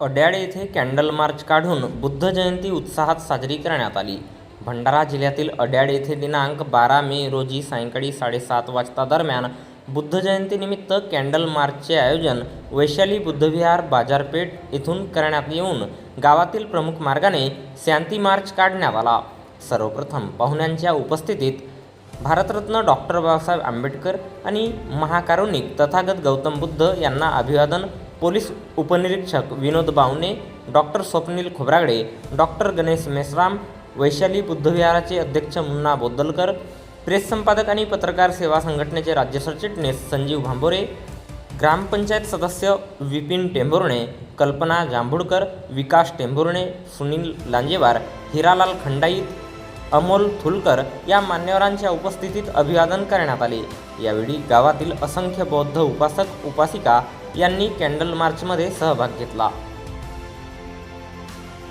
अड्याळ येथे कॅन्डल मार्च काढून बुद्ध जयंती उत्साहात साजरी करण्यात आली. भंडारा जिल्ह्यातील अड्याळ येथे दिनांक बारा मे रोजी सायंकाळी साडेसात वाजता दरम्यान बुद्ध जयंतीनिमित्त कॅन्डल मार्चचे आयोजन वैशाली बुद्धविहार बाजारपेठ येथून करण्यात येऊन गावातील प्रमुख मार्गाने शांती मार्च काढण्यात आला. सर्वप्रथम पाहुण्यांच्या उपस्थितीत भारतरत्न डॉक्टर बाबासाहेब आंबेडकर आणि महाकारुणिक तथागत गौतम बुद्ध यांना अभिवादन पोलीस उपनिरीक्षक विनोद बावने डॉक्टर स्वप्नील खोब्रागडे डॉक्टर गणेश मेश्राम वैशाली बुद्धविहाराचे अध्यक्ष मुन्ना बोद्दलकर प्रेस संपादक आणि पत्रकार सेवा संघटनेचे राज्य सरचिटणीस संजीव भांबोरे ग्रामपंचायत सदस्य विपिन टेंभुर्णे कल्पना जांभुडकर विकास टेंभुर्णे सुनील लांजेवार हिरालाल खंडाईत अमोल थुलकर या मान्यवरांच्या उपस्थितीत अभिवादन करण्यात आले. यावेळी गावातील असंख्य बौद्ध उपासक उपासिका यांनी कॅन्डल मार्चमध्ये सहभाग घेतला.